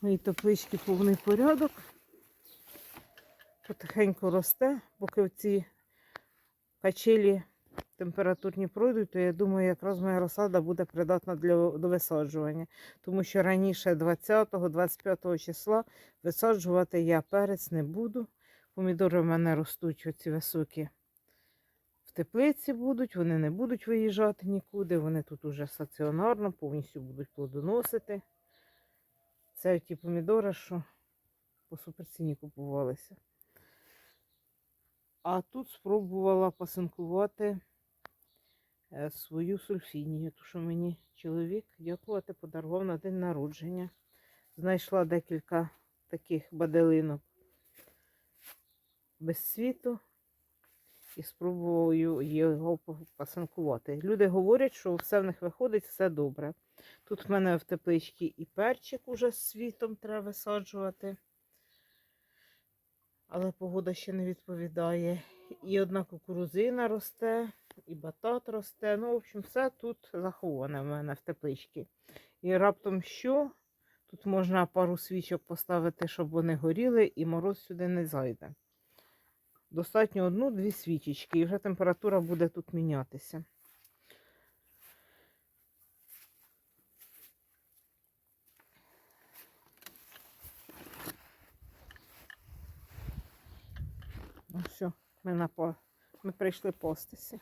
Мої теплички повний порядок. Потихеньку росте, поки ці качелі температурні пройдуть, то я думаю, якраз моя розсада буде придатна для до висаджування. Тому що раніше 20-25 числа висаджувати я перець не буду. Помідори в мене ростуть оці високі в теплиці будуть, вони не будуть виїжджати нікуди, вони тут уже стаціонарно, повністю будуть плодоносити. Це ті помідори, що по суперціні купувалися. А тут спробувала пасинкувати е, свою сульфінію, ту, що мені чоловік дякувати подарував на день народження. Знайшла декілька таких баделинок без світу і спробую його пасинкувати. Люди говорять, що все в них виходить, все добре. Тут в мене в тепличці і перчик уже з світом треба висаджувати. Але погода ще не відповідає. І одна кукурузина росте, і батат росте. Ну, в общем, все тут заховане в мене в тепличці. І раптом що? Тут можна пару свічок поставити, щоб вони горіли, і мороз сюди не зайде. Достатньо одну-дві свічечки, і вже температура буде тут мінятися. Ну все, ми, на по... ми прийшли постися.